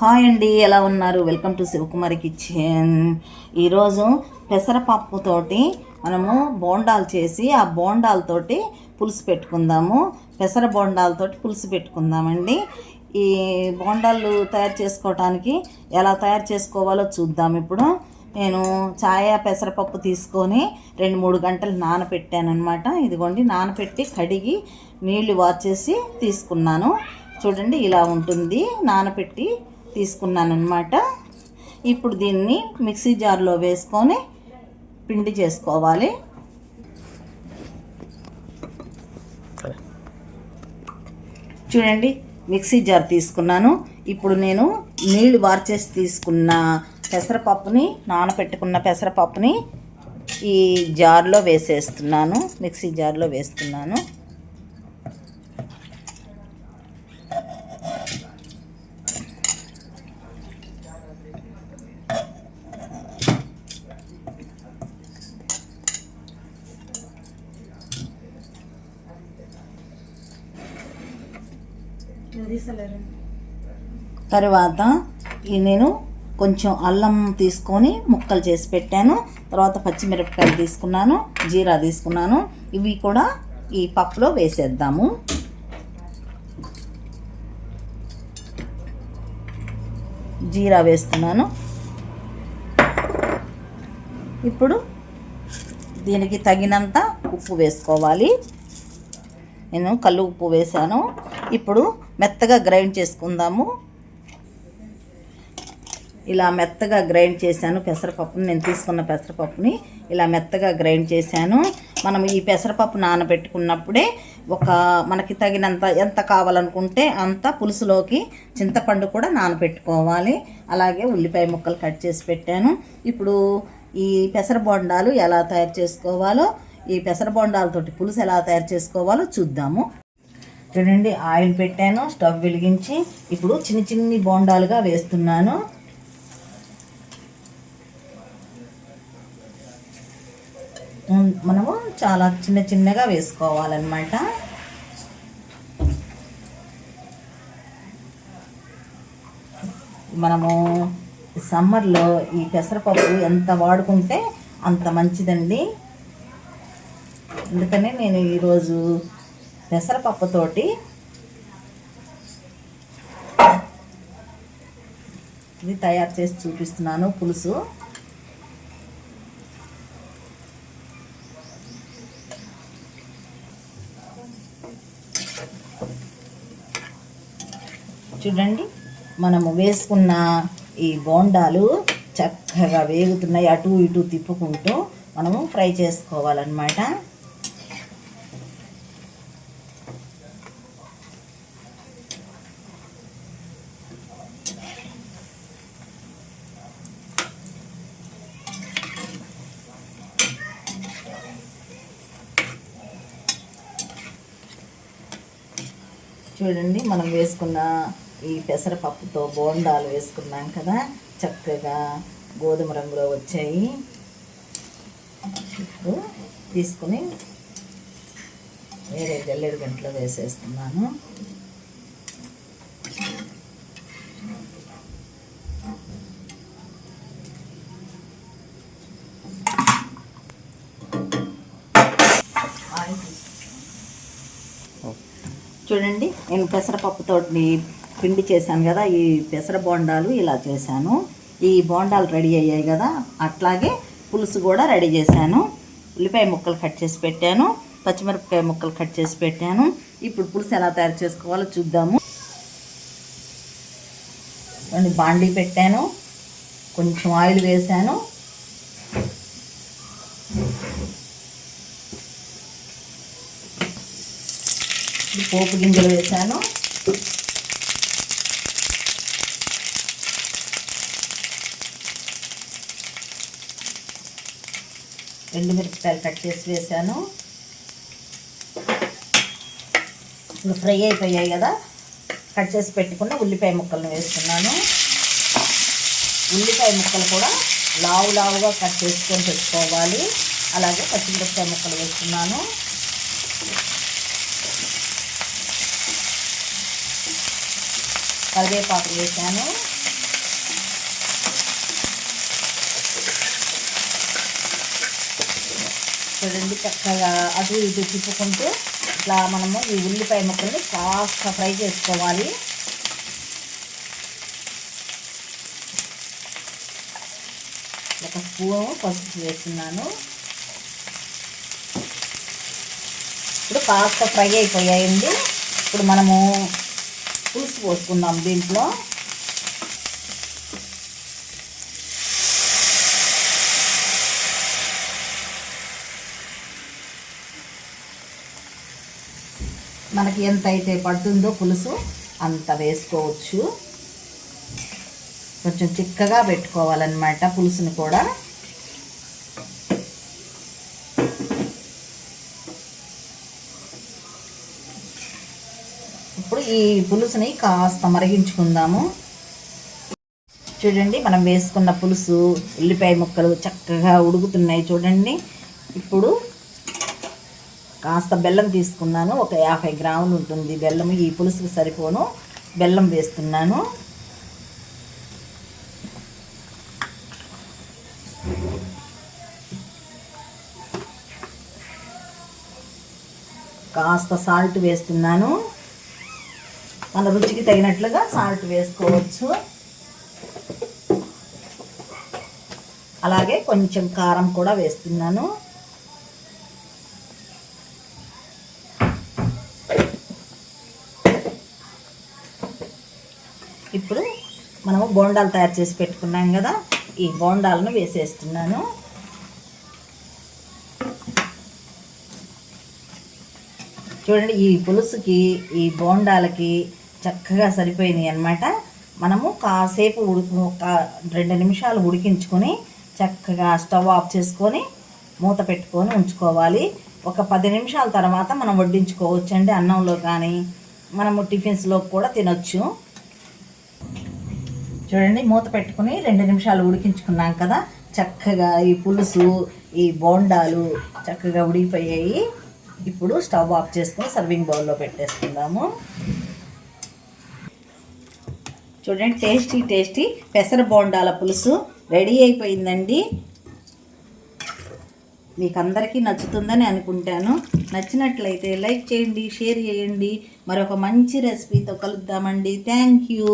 Hi అండి ఎలా ఉన్నారు? Welcome to Sivakumari kitchen. ఈరోజు పెసరపప్పుతోటి మనము బోండాలు చేసి ఆ బోండాలతోటి పులుసు పెట్టుకుందాము. పెసర బోండాలతోటి పులుసు పెట్టుకుందామండి. ఈ బోండాలు తయారు చేసుకోవటానికి ఎలా తయారు చేసుకోవాలో చూద్దాం ఇప్పుడు. నేను ఛాయ పెసరపప్పు తీసుకొని రెండు మూడు గంటలు నానపెట్టానమాట ఇదిగోండి నానపెట్టి కడిగి నీళ్ళు వాచేసి తీసుకున్నాను. చూడండి ఇలా ఉంటుంది. నానపెట్టి తీసుకున్నాను అనమాట ఇప్పుడు దీన్ని మిక్సీ జార్లో వేసుకొని పిండి చేసుకోవాలి. చూడండి మిక్సీ జార్ తీసుకున్నాను. ఇప్పుడు నేను నీళ్ళు వార్చేసి తీసుకున్న పెసరపప్పుని నానబెట్టుకున్న పెసరపప్పుని ఈ జార్లో వేసేస్తున్నాను. మిక్సీ జార్లో వేస్తున్నాను. తర్వాత ఈ నేను కొంచెం అల్లం తీసుకొని ముక్కలు చేసి పెట్టాను. తర్వాత పచ్చిమిరపకాయలు తీసుకున్నాను జీరా తీసుకున్నాను. ఇవి కూడా ఈ పప్పులో వేసేద్దాము. జీరా వేస్తున్నాను. ఇప్పుడు దీనికి తగినంత ఉప్పు వేసుకోవాలి. నేను కళ్ళు ఉప్పు వేసాను. ఇప్పుడు మెత్తగా గ్రైండ్ చేసుకుందాము. ఇలా మెత్తగా గ్రైండ్ చేశాను. పెసరపప్పుని నేను తీసుకున్న పెసరపప్పుని ఇలా మెత్తగా గ్రైండ్ చేశాను. మనం ఈ పెసరపప్పు నానబెట్టుకున్నప్పుడే ఒక మనకి తగినంత ఎంత కావాలనుకుంటే అంత పులుసులోకి చింతపండు కూడా నానబెట్టుకోవాలి. అలాగే ఉల్లిపాయ ముక్కలు కట్ చేసి పెట్టాను. ఇప్పుడు ఈ పెసర బొండాలు ఎలా తయారు చేసుకోవాలో ఈ పెసర బొండాలతోటి పులుసు ఎలా తయారు చేసుకోవాలో చూద్దాము. చూడండి ఆయిల్ పెట్టాను స్టవ్ వెలిగించి ఇప్పుడు చిన్న చిన్ని బోండాలుగా వేస్తున్నాను. మనము చాలా చిన్న చిన్నగా వేసుకోవాలన్నమాట. మనము సమ్మర్లో ఈ పెసరపప్పు ఎంత వాడుకుంటే అంత మంచిదండి. అందుకనే నేను ఈరోజు పెసరపప్పుతోటి ఇది తయారు చేసి చూపిస్తున్నాను పులుసు. చూడండి మనము వేసుకున్న ఈ బోండాలు చక్కగా వేగుతున్నాయి అటు ఇటు తిప్పుకుంటూ మనము ఫ్రై చేసుకోవాలన్నమాట. చూడండి మనం వేసుకున్న ఈ పెసరపప్పుతో బోండాలు వేసుకున్నాం కదా చక్కగా గోధుమ రంగులో వచ్చాయి. ఇప్పుడు తీసుకుని వేరే జల్లెడు గంటలో వేసేస్తున్నాను. చూడండి నేను పెసరపప్పుతో పిండి చేశాను కదా ఈ పెసర బోండాలు ఇలా చేశాను. ఈ బోండాలు రెడీ అయ్యాయి కదా అట్లాగే పులుసు కూడా రెడీ చేశాను. ఉల్లిపాయ ముక్కలు కట్ చేసి పెట్టాను పచ్చిమిరపకాయ ముక్కలు కట్ చేసి పెట్టాను. ఇప్పుడు పులుసు ఎలా తయారు చేసుకోవాలో చూద్దాము. కొన్ని బాండీ పెట్టాను కొంచెం ఆయిల్ వేసాను పోపు గింజలు వేసాను. రెండు మిరపకాయలు కట్ చేసి వేసాను. ఇప్పుడు ఫ్రై అయిపోయాయి కదా. కట్ చేసి పెట్టుకున్న ఉల్లిపాయ ముక్కలను వేస్తున్నాను. ఉల్లిపాయ ముక్కలు కూడా లావు లావుగా కట్ చేసుకొని పెట్టుకోవాలి. అలాగే పచ్చిమిరపకాయ ముక్కలు వేస్తున్నాను. కరివేపాకు వేసాను. చూడండి చక్కగా అటు ఇటు తిప్పుకుంటూ ఇట్లా మనము ఈ ఉల్లిపాయ ముక్కల్ని కాస్త ఫ్రై చేసుకోవాలి. ఒక స్పూను పసుపు వేస్తున్నాను. ఇప్పుడు కాస్త ఫ్రై అయిపోయాయండి. ఇప్పుడు మనము పులుసు పోసుకుందాం దీంట్లో. మనకి ఎంత అయితే పడుతుందో పులుసు అంత వేసుకోవచ్చు. కొంచెం చిక్కగా పెట్టుకోవాలన్నమాట పులుసుని కూడా. ఈ పులుసుని కాస్త మరిగించుకుందాము. చూడండి మనం వేసుకున్న పులుసు ఉల్లిపాయ ముక్కలు చక్కగా ఉడుకుతున్నాయి చూడండి. ఇప్పుడు కాస్త బెల్లం తీసుకున్నాను. ఒక యాభై గ్రాములు ఉంటుంది బెల్లం. ఈ పులుసుకు సరిపోను. బెల్లం వేస్తున్నాను. కాస్త సాల్ట్ వేస్తున్నాను. మన రుచికి తగినట్లుగా సాల్ట్ వేసుకోవచ్చు. అలాగే కొంచెం కారం కూడా వేస్తున్నాను. ఇప్పుడు మనము బోండాలు తయారు చేసి పెట్టుకున్నాం కదా ఈ బోండాలను వేసేస్తున్నాను. చూడండి ఈ పులుసుకి ఈ బోండాలకి చక్కగా సరిపోయినాయి అన్నమాట. మనము కాసేపు ఉడుకు ఒక రెండు నిమిషాలు ఉడికించుకొని చక్కగా స్టవ్ ఆఫ్ చేసుకొని మూత పెట్టుకొని ఉంచుకోవాలి. ఒక పది నిమిషాల తర్వాత మనం వడ్డించుకోవచ్చు అండి అన్నంలో కానీ మనము టిఫిన్స్లో కూడా తినొచ్చు. చూడండి మూత పెట్టుకుని రెండు నిమిషాలు ఉడికించుకున్నాం కదా. చక్కగా ఈ పులుసు ఈ బోండాలు చక్కగా ఉడికిపోయాయి. ఇప్పుడు స్టవ్ ఆఫ్ చేసుకొని సర్వింగ్ బౌల్లో పెట్టేసుకుందాము. చూడండి టేస్టీ టేస్టీ పెసర బోండాల పులుసు రెడీ అయిపోయిందండి. మీకు అందరికీ నచ్చుతుందని అనుకుంటాను. నచ్చినట్లయితే లైక్ చేయండి షేర్ చేయండి. మరొక మంచి రెసిపీతో కలుద్దామండి. Thank you.